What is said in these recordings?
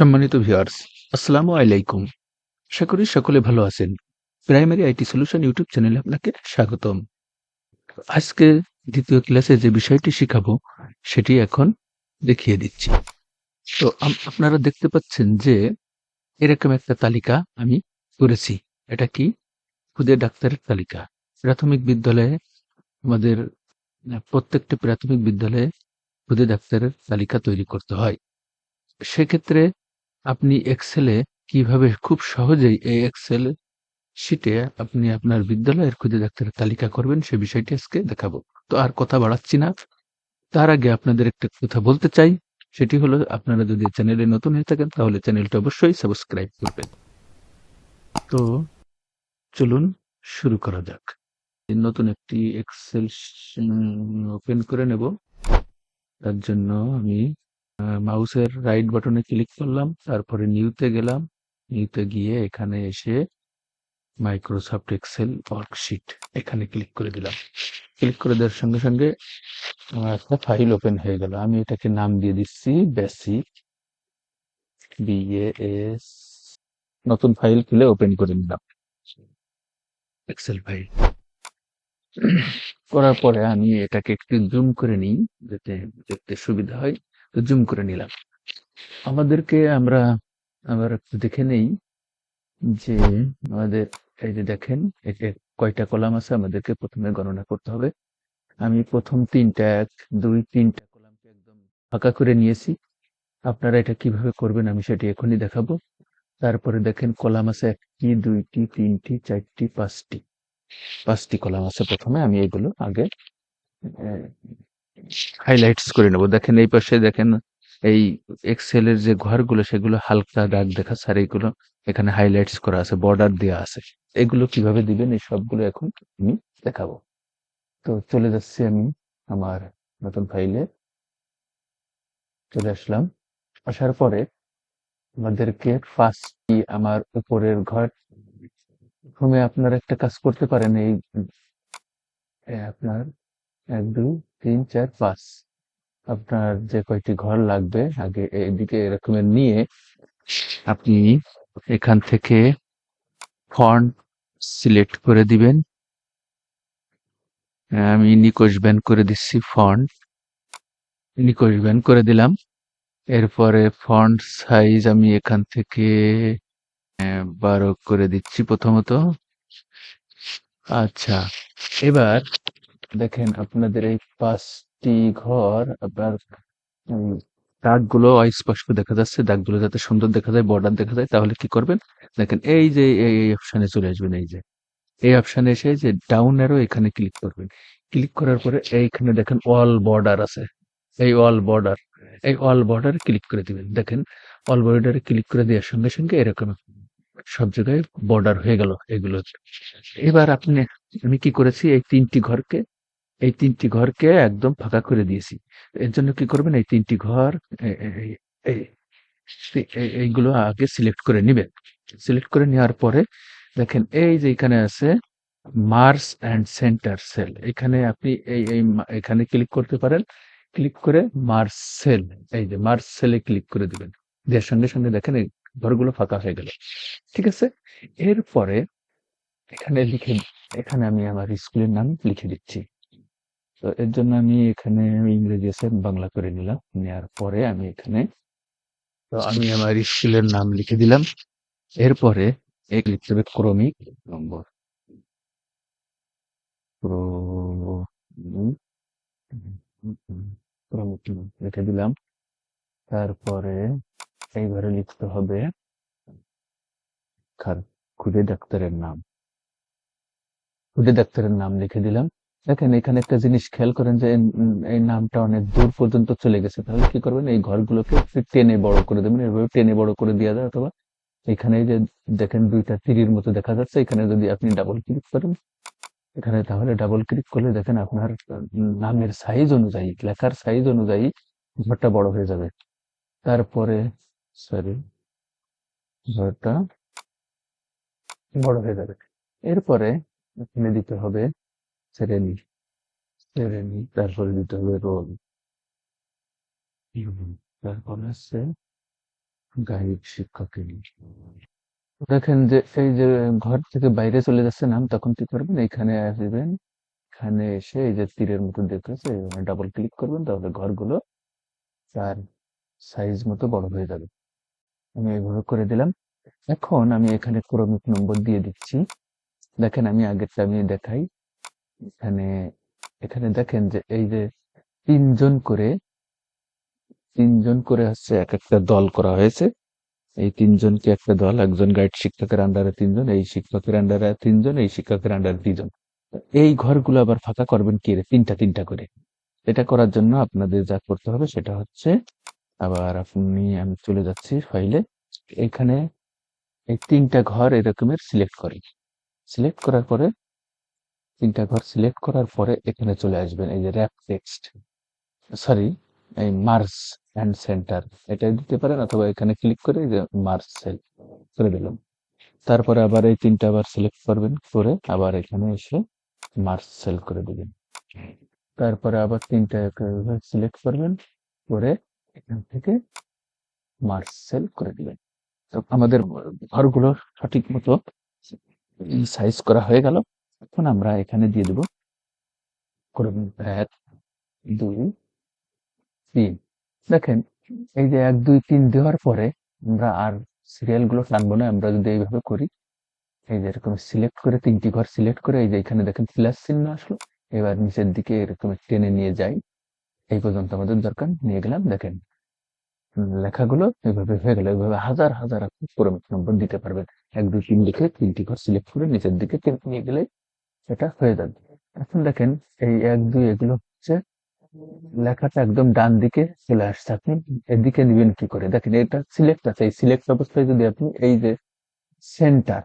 সম্মানিত ভিউয়ার্স আসসালামু আলাইকুম। আশা করি সকলে ভালো আছেন। প্রাইমারি আইটি সলিউশন ইউটিউব চ্যানেলে আপনাকে স্বাগতম। আজকে দ্বিতীয় ক্লাসে যে বিষয়টি শেখাবো, সেটি এখন দেখিয়ে দিচ্ছি। তো আপনারা দেখতে পাচ্ছেন যে এরকম একটা তালিকা আমি করেছি। এটা কি? খুদে ডাক্তারের তালিকা। প্রাথমিক বিদ্যালয়ে আমাদের প্রত্যেকটি প্রাথমিক বিদ্যালয়ে খুদে ডাক্তারের তালিকা তৈরি করতে হয়। সেক্ষেত্রে আপনি এক্সেলে কীভাবে খুব সহজেই এই এক্সেল শিটে আপনি আপনার বিদ্যালয়ের খুদে ডাক্তারের তালিকা করবেন, সে বিষয়টি আজকে দেখাবো। তো আর কথা বাড়াচ্ছি না। তার আগে আপনাদের একটা কথা বলতে চাই, সেটি হলো আপনারা যদি চ্যানেলে নতুন হয়ে থাকেন, তাহলে চ্যানেলটা অবশ্যই সাবস্ক্রাইব করবেন। তো চলুন শুরু করা যাক। নতুন একটি এক্সেল ওপেন করে নেব। তার জন্য আমি মাউসের রাইট বাটনে ক্লিক করলাম, তারপরে নিউতে গেলাম নিউতে গিয়ে এখানে এসে মাইক্রোসফট এক্সেল ওয়ার্কশিট এখানে ক্লিক করে দিলাম। ক্লিক করে দেওয়ার সঙ্গে সঙ্গে আমার একটা ফাইল ওপেন হয়ে গেল। আমি এটাকে নাম দিয়ে দিচ্ছি বেসিক বিএএস নতুন ফাইল খুলে ওপেন করে নিলাম। এক্সেল ফাইল করার পরে আমি এটাকে একটু জুম করে নিই, যাতে দেখতে সুবিধা হয়। জুম করে নিলাম। আমাদেরকে আমরা আবার একটু দেখে নেই যে আমাদের এই যে দেখেন কয়টা কলাম আছে আমাদেরকে প্রথমে গণনা করতে হবে। আমি প্রথম তিনটা, এক, দুই, তিনটা কলামকে একদম ফাঁকা করে নিয়েছি। আপনারা এটা কীভাবে করবেন আমি সেটি এখনই দেখাবো। তারপরে দেখেন কলাম আছে একটি, দুইটি, তিনটি, চারটি, পাঁচটি। পাঁচটি কলাম আছে প্রথমে, আমি এগুলো আগে হাইলাইটস করে নেব। দেখেন এই পাশে দেখেন এই এক্সেলের যে ঘরগুলো, সেগুলো হালকা দাগ দেখা, স্যার এইগুলো এখানে হাইলাইটস করা আছে বর্ডার দেওয়া আছে। এগুলো কীভাবে দিবেন? এই সবগুলো এখন আমি দেখাবো। তো চলে যাচ্ছি আমি আমার নতুন ফাইলে চলে আসলাম। আসার পরে আমাদেরকে ফার্স্ট আমার উপরের ঘর? প্রথমে আপনার একটা কাজ করতে পারেন, এই আপনার এক, দুই, তিন, চার, পাঁচ। আপনার যে কয়টি ঘর লাগবে, আগে এদিকে এরকমের নিয়ে আপনি এখান থেকে ফন্ট সিলেক্ট করে দিবেন। আমি নিকোশ ব্যান করে দিচ্ছি ফন্ট নিকোশ ব্যান করে দিলাম। এরপরে ফন্ট সাইজ আমি এখান থেকে বারো করে দিচ্ছি প্রথমত। আচ্ছা এবার দেখেন, আপনাদের এই পাঁচটি ঘর, আপনার দাগগুলো অস্পষ্ট দেখা যাচ্ছে, দাগগুলো যাতে সুন্দর দেখা যায় বর্ডার দেখা যায়, তাহলে কি করবেন? দেখেন, এই যে, এই অপশনে চলে আসবেন, এই যে। এই অপশনে এসে যে ডাউন অ্যারো এখানে ক্লিক করবেন। ক্লিক করার পরে এইখানে দেখেন অল বর্ডার আছে। এই অল বর্ডার এই অল বর্ডার ক্লিক করে দিবেন। দেখেন অল বর্ডারে ক্লিক করে দেওয়ার সঙ্গে সঙ্গে এরকম সব জায়গায় বর্ডার হয়ে গেল, এগুলো। এবার আপনি, আমি কি করেছি, এই তিনটি ঘরকে এই তিনটি ঘরকে একদম ফাঁকা করে দিয়েছি। এর জন্য কি করবেন? এই তিনটি ঘর এইগুলো আগে সিলেক্ট করে নেবেন। সিলেক্ট করে নেওয়ার পরে দেখেন, এই যে এখানে আছে মার্স অ্যান্ড সেন্টার সেল এখানে আপনি এই এখানে ক্লিক করতে পারেন। ক্লিক করে মার্স সেল এই যে মার্স সেলে ক্লিক করে দিবেন। দেওয়ার সঙ্গে সঙ্গে দেখেন এই ঘরগুলো ফাঁকা হয়ে গেল। ঠিক আছে? এরপরে এখানে লিখে, এখানে আমি আমার স্কুলের নাম লিখে দিচ্ছি। তো এর জন্য আমি এখানে ইংরেজি আছে বাংলা করে নিলাম নেওয়ার পরে আমি এখানে তো আমি আমার স্কুলের নাম লিখে দিলাম। এরপরে এক লিখতে হবে ক্রমিক নম্বর। ক্রমিক লিখে দিলাম। তারপরে এইবারে লিখতে হবে খুদে ডাক্তারের নাম। খুদে ডাক্তারের নাম লিখে দিলাম। দেখেন, এখানে একটা জিনিস খেয়াল করেন যে এই নামটা অনেক দূর পর্যন্ত চলে গেছে। তাহলে কি করবেন, এই ঘরগুলোকে টেনে বড় করে দেবেন। এভাবে টেনে বড় করে দেওয়া যায়, অথবা এখানে যে দেখেন দুইটা তীরের মতো দেখা যাচ্ছে। এখানে যদি আপনি ডাবল ক্লিক করেন, এখানে তাহলে ডাবল ক্লিক করলে দেখেন আপনার নামের সাইজ অনুযায়ী, লেখার সাইজ অনুযায়ী ঘরটা বড় হয়ে যাবে। তারপরে সরি ঘরটা বড় হয়ে যাবে। এরপরে এখানে দিতে হবে শ্রেণি শ্রেণি তারপরে দিতে হবে রোল তারপরে হচ্ছে গাইড শিক্ষকের দেখেন যে, এই যে ঘর থেকে বাইরে চলে যাচ্ছে নাম, তখন কি করবেন? এখানে আসবেন, এখানে এসে এই যে তীরের মতো দেখতেছে ডাবল ক্লিক করবেন, তাহলে ঘরগুলো তার সাইজ মতো বড় হয়ে যাবে। আমি এইভাবে করে দিলাম। এখন আমি এখানে ক্রমিক নম্বর দিয়ে দিচ্ছি। দেখেন আমি আগেরটা আমি দেখাই। এখানে এখানে দেখেন যে এই যে তিনজন করে তিনজন করে হচ্ছে এক একটা দল করা হয়েছে। এই তিনজনকে একটা দল, একজন গাইড শিক্ষকের আন্ডারে তিনজন, এই শিক্ষকের আন্ডারে তিনজন, এই শিক্ষকের আন্ডারে তিনজন এই ঘরগুলো আবার ফাঁকা করবেন কি রে? তিনটা তিনটা করে। এটা করার জন্য আপনাদের যা করতে হবে সেটা হচ্ছে, আবার আপনি, আমি চলে যাচ্ছি ফাইলে এখানে এই তিনটা ঘর এরকমের সিলেক্ট করি। সিলেক্ট করার পরে তিনটা ঘর সিলেক্ট করার পরে এখানে চলে আসবেন, এই যে র্যাপ টেক্সট সরি এই মার্স অ্যান্ড সেন্টার এটা দিতে পারেন অথবা এখানে ক্লিক করে যে মার্স সেল করে দিলাম। তারপরে আবার এই তিনটা আবার সিলেক্ট করবেন, করে আবার এখানে এসে মার্স সেল করে দিবেন। তারপরে আবার তিনটা সিলেক্ট করবেন, করে এখান থেকে মার্স সেল করে দিবেন। তো আমাদের ঘরগুলো সঠিক মতো সাইজ করা হয়ে গেল। এখন আমরা এখানে দিয়ে দেব। এক, দুই, তিন। দেখেন, এই যে এক, দুই, তিন দেওয়ার পরে আমরা আর সিরিয়ালগুলো টানবো না, আমরা যদি এইভাবে করি, এই যে এরকম সিলেক্ট করে তিনটি ঘর সিলেক্ট করে, এই যে এখানে দেখেন প্লাস চিহ্ন আসলো, এবার নিচের দিকে এরকম টেনে নিয়ে যাই। এই পর্যন্ত আমাদের দরকার, নিয়ে গেলাম, দেখেন। লেখাগুলো এইভাবে হয়ে গেল এইভাবে হাজার হাজার আপনি ক্রমিক নম্বর দিতে পারবেন। এক, দুই, তিন লিখে তিনটি ঘর সিলেক্ট করে নিচের দিকে নিয়ে গেলে এটা হয়ে যাবে। এখন দেখেন, এই এক, দুই এগুলো হচ্ছে, লেখাটা একদম ডান দিকে চলে আসছে। আপনি এদিকে নিবেন কি করে? দেখেন, এটা সিলেক্ট আছে। এই সিলেক্ট অবস্থায় যদি আপনি এই যে সেন্টার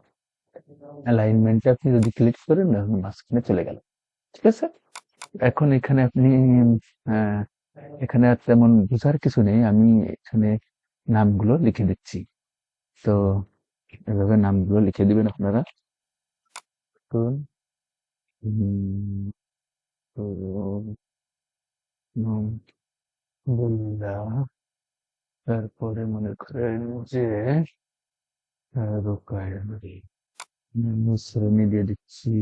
অ্যালাইনমেন্টে আপনি যদি ক্লিক করেন মাঝখানে চলে গেল। ঠিক আছে? এখন এখানে আপনি এখানে আর তেমন বোঝার কিছু নেই। আমি এখানে নামগুলো লিখে দিচ্ছি। তো, এভাবে নামগুলো লিখে দিবেন আপনারা। বললাম তারপরে মনে করেন যে শ্রেণি দিয়ে দিচ্ছি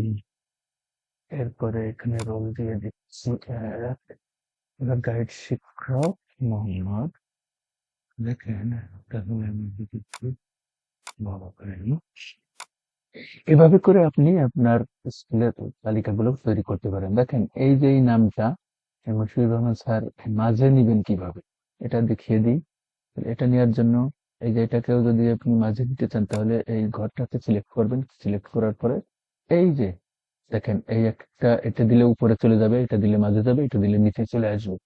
এরপরে এখানে রোল দিয়ে দিচ্ছি গাইড শিক্ষক মোহাম্মদ দেখেন তাহলে আমি দিচ্ছি বড় করে। এভাবে করে আপনি আপনার স্কুলের তালিকাগুলো তৈরি করতে পারেন। দেখেন, এই যে নামটা মুশফির রহমান স্যার মাঝে নিবেন কীভাবে? এটা দেখিয়ে দিই। এটা নেওয়ার জন্য এই যে এটাকেও যদি আপনি মাঝে নিতে চান, তাহলে এই ঘরটাকে সিলেক্ট করবেন। সিলেক্ট করার পরে এই যে, দেখেন, এই একটা এটা দিলে উপরে চলে যাবে, এটা দিলে মাঝে যাবে, এটা দিলে নিচে চলে আসবে।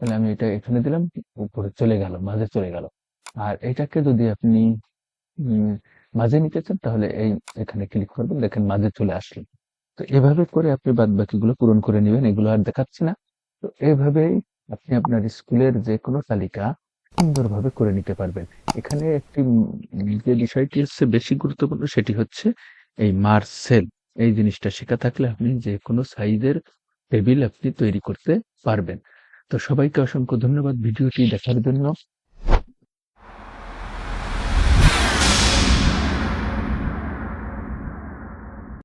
তাহলে আমি এটা এখানে দিলাম, উপরে চলে গেল, মাঝে চলে গেল। আর এটাকে যদি আপনি মাঝে নিতে চান তাহলে এই, এখানে ক্লিক করবেন, দেখেন মাঝে চলে আসলো। তো এভাবে করে আপনি বাদ বাকিগুলো পূরণ করে নেবেন, এগুলো আর দেখাচ্ছি না। তো এইভাবেই আপনি আপনার স্কুলের যে কোনো তালিকা সুন্দরভাবে করে নিতে পারবেন। এখানে একটি যে বিষয়টি হচ্ছে বেশি গুরুত্বপূর্ণ, সেটি হচ্ছে এই মার্সেল। এই জিনিসটা শেখা থাকলে আপনি যে কোনো সাইজের টেবিল আপনি তৈরি করতে পারবেন। তো সবাইকে অসংখ্য ধন্যবাদ ভিডিওটি দেখার জন্য।